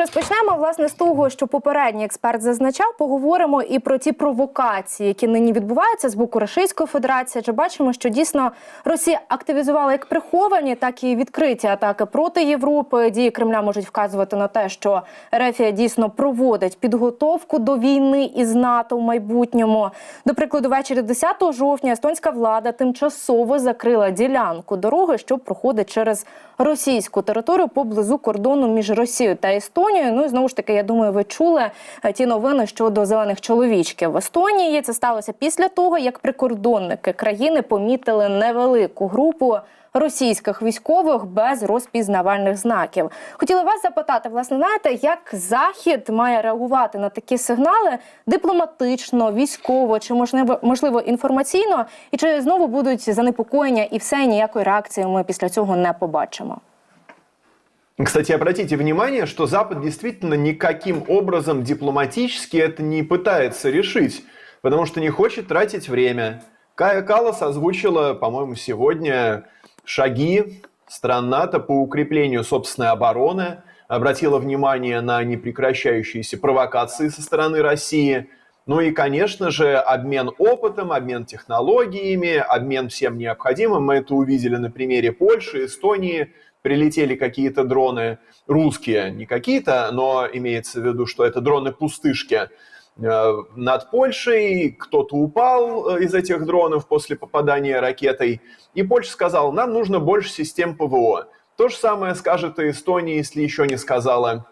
розпочнемо власне з того, що попередній експерт зазначав. Поговоримо і про ті провокації, які нині відбуваються з боку Російської Федерації. Чи бачимо, що дійсно Росія активізувала як приховані, так і відкриті атаки проти Європи. Дії Кремля можуть вказувати на те, що Рефія дійсно проводить підготовку до війни із НАТО в майбутньому. До прикладу, ввечері 10 жовтня естонська влада тимчасово закрила ділянку дороги, що проходить через російську територію поблизу кордону між Росією та Естонією. Ну і знову ж таки, я думаю, ви чули е, ті новини щодо зелених чоловічків в Естонії. Це сталося після того, як прикордонники країни помітили невелику групу. Російських військових без розпізнавальних знаків хотіла вас запитати, власне, знаєте, як захід має реагувати на такі сигнали дипломатично, військово чи можливо можливо інформаційно, і чи знову будуть занепокоєння і все ніякої реакції ми після цього не побачимо. Кстати, обратите внимание, что Запад действительно никаким образом дипломатически это не пытается решить, потому что не хочет тратить время. Кая Калас озвучила, по-моему, сегодня шаги стран НАТО по укреплению собственной обороны, обратила внимание на непрекращающиеся провокации со стороны России. Ну и, конечно же, обмен опытом, обмен технологиями, обмен всем необходимым. Мы это увидели на примере Польши, Эстонии. Прилетели какие-то дроны русские, не какие-то, но имеется в виду, что это дроны-пустышки э, над Польшей. Кто-то упал э, из этих дронов после попадания ракетой. И Польша сказала, нам нужно больше систем ПВО. То же самое скажет и Эстония, если еще не сказала.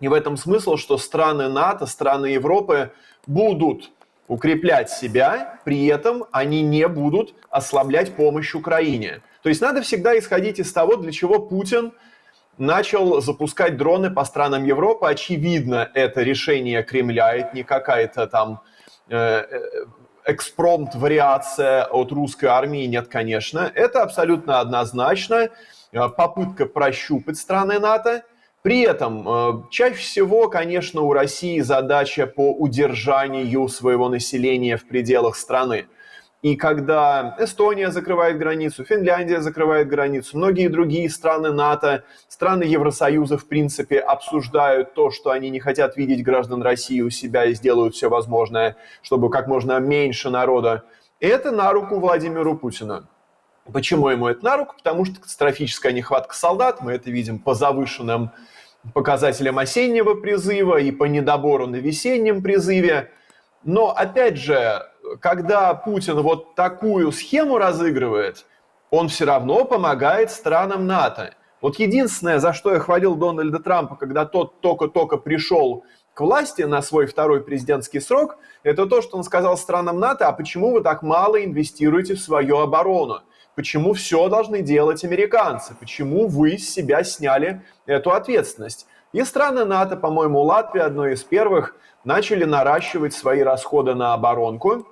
И в этом смысл, что страны НАТО, страны Европы будут укреплять себя, при этом они не будут ослаблять помощь Украине. То есть надо всегда исходить из того, для чего Путин начал запускать дроны по странам Европы. Очевидно, это решение Кремля, это не какая-то там э, экспромт-вариация от русской армии, нет, конечно. Это абсолютно однозначно э, попытка прощупать страны НАТО. При этом э, чаще всего, конечно, у России задача по удержанию своего населения в пределах страны. И когда Эстония закрывает границу, Финляндия закрывает границу, многие другие страны НАТО, страны Евросоюза, в принципе, обсуждают то, что они не хотят видеть граждан России у себя и сделают все возможное, чтобы как можно меньше народа. И это на руку Владимиру Путину. Почему ему это на руку? Потому что катастрофическая нехватка солдат, мы это видим по завышенным показателям осеннего призыва и по недобору на весеннем призыве. Но, опять же, когда Путин вот такую схему разыгрывает, он все равно помогает странам НАТО. Вот единственное, за что я хвалил Дональда Трампа, когда тот только-только пришел к власти на свой второй президентский срок, это то, что он сказал странам НАТО, а почему вы так мало инвестируете в свою оборону? Почему все должны делать американцы? Почему вы с себя сняли эту ответственность? И страны НАТО, по-моему, Латвия одной из первых, начали наращивать свои расходы на оборонку.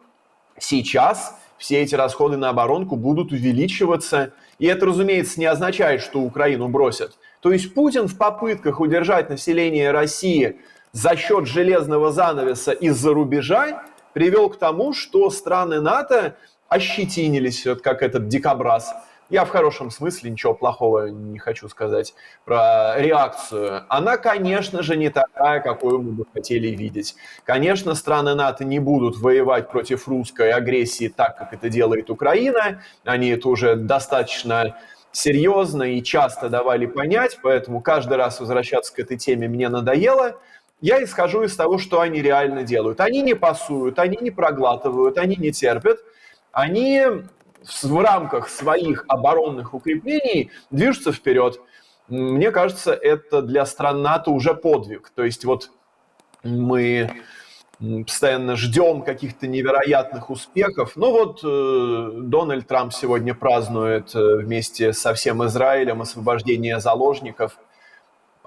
Сейчас все эти расходы на оборонку будут увеличиваться. И это, разумеется, не означает, что Украину бросят. То есть Путин в попытках удержать население России за счет железного занавеса из-за рубежа привел к тому, что страны НАТО ощетинились, вот как этот дикобраз. Я в хорошем смысле ничего плохого не хочу сказать про реакцию. Она, конечно же, не такая, какую мы бы хотели видеть. Конечно, страны НАТО не будут воевать против русской агрессии так, как это делает Украина. Они это уже достаточно серьезно и часто давали понять, поэтому каждый раз возвращаться к этой теме мне надоело. Я исхожу из того, что они реально делают. Они не пасуют, они не проглатывают, они не терпят. Они в рамках своих оборонных укреплений движутся вперед. Мне кажется, это для стран НАТО уже подвиг. То есть вот мы постоянно ждем каких-то невероятных успехов. Ну вот э, Дональд Трамп сегодня празднует э, вместе со всем Израилем освобождение заложников –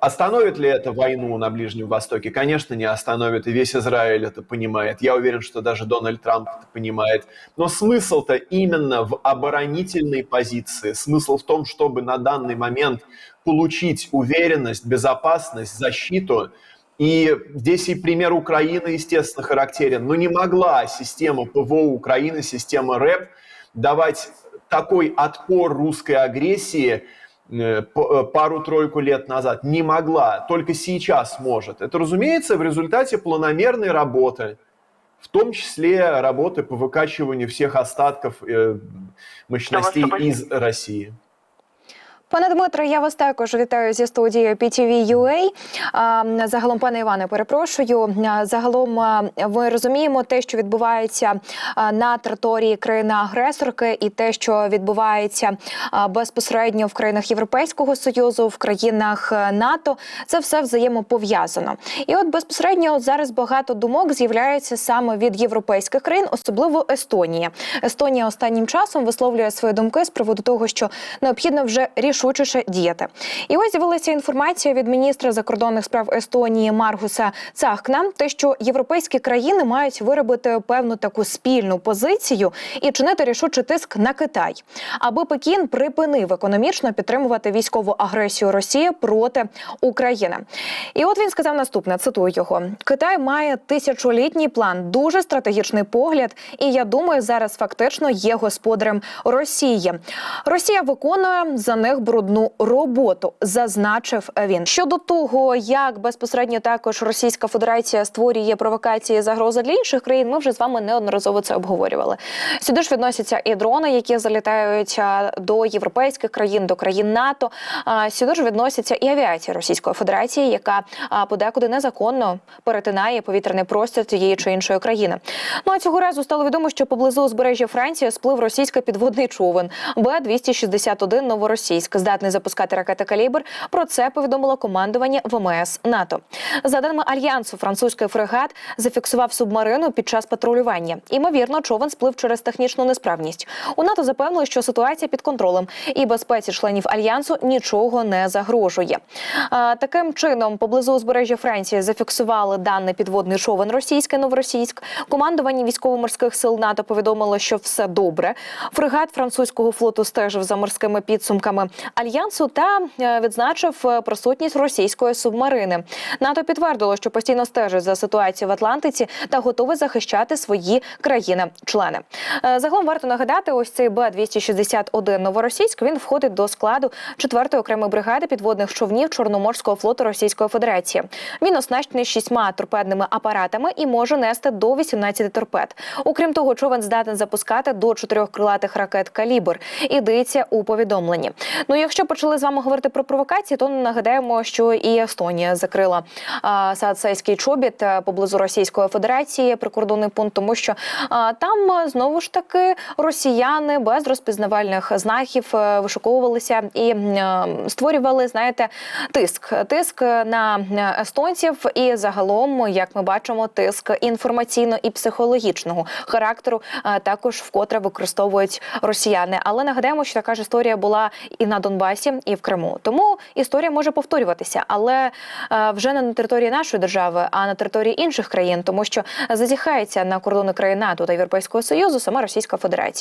Остановит ли это войну на Ближнем Востоке? Конечно, не остановит, и весь Израиль это понимает. Я уверен, что даже Дональд Трамп это понимает. Но смысл-то именно в оборонительной позиции. Смысл в том, чтобы на данный момент получить уверенность, безопасность, защиту. И здесь и пример Украины, естественно, характерен. Но не могла система ПВО Украины, система РЭП давать такой отпор русской агрессии – пару-тройку лет назад не могла, только сейчас может. Это, разумеется, в результате планомерной работы, в том числе работы по выкачиванию всех остатков э, мощностей из России. Пане Дмитре, я вас також вітаю зі студією PTV.ua. А, Загалом, пане Іване, перепрошую. Загалом ми розуміємо те, що відбувається на території країни-агресорки, і те, що відбувається безпосередньо в країнах Європейського союзу, в країнах е, НАТО. Це все взаємопов'язано. І от безпосередньо зараз багато думок з'являється саме від європейських країн, особливо Естонія. Естонія останнім часом висловлює свої думки з приводу того, що необхідно вже рішучіше діяти. І ось з'явилася інформація від міністра закордонних справ Естонії Маргуса Цахкна, те, що європейські країни мають виробити певну таку спільну позицію і чинити рішучий тиск на Китай, аби Пекін припинив економічно підтримувати військову агресію Росії проти України. І от він сказав наступне: цитую його: Китай має тисячолітній план, дуже стратегічний погляд, і я думаю, зараз фактично є господарем Росії. Росія виконує за них брудну роботу, зазначив він. Щодо того, як безпосередньо також Російська Федерація створює провокації загрози для інших країн, ми вже з вами неодноразово це обговорювали. Сюди ж відносяться і дрони, які залітають до європейських країн, до країн НАТО. Сюди ж відносяться і авіація Російської Федерації, яка подекуди незаконно перетинає повітряний простір тієї чи іншої країни. Ну а цього разу стало відомо, що поблизу узбережжя Франції сплив російський підводний човен Б-261 Новоросійськ, здатний запускати ракети «Калібр». Про це повідомило командування ВМС НАТО. За даними альянсу, французький фрегат зафіксував субмарину під час патрулювання. Імовірно, човен сплив через технічну несправність. У НАТО запевнили, що ситуація під контролем і безпеці членів альянсу нічого не загрожує. А, таким чином, поблизу узбережжя Франції зафіксували даний підводний човен російський Новоросійськ. Командування військово-морських сил НАТО повідомило, що все добре. Фрегат французького флоту стежив за морськими підсумками альянсу та е, відзначив е, присутність російської субмарини. НАТО підтвердило, що постійно стежить за ситуацією в Атлантиці та готове захищати свої країни-члени. Е, Загалом варто нагадати, ось цей Б-261 Новоросійськ він входить до складу 4-ї окремої бригади підводних човнів Чорноморського флоту Російської Федерації. Він оснащений шістьма торпедними апаратами і може нести до 18 торпед. Окрім того, човен здатен запускати до чотирьох крилатих ракет калібр. Ідеться у повідомленні. Ну, якщо почали з вами говорити про провокації, то нагадаємо, що і Естонія закрила а, саацейський чобіт е, поблизу Російської Федерації, прикордонний пункт, тому що а, там е, знову ж таки росіяни без розпізнавальних знаків е, вишуковувалися і е, створювали, знаєте, тиск, тиск на естонців, і загалом, як ми бачимо, тиск інформаційно і психологічного характеру е, також вкотре використовують росіяни. Але нагадаємо, що така ж історія була і на Донбасі, і в Криму. Тому історія може повторюватися, але е, вже не на території нашої держави, а на території інших країн, тому що зазіхається на кордони країн НАТО та Європейського союзу сама Російська Федерація.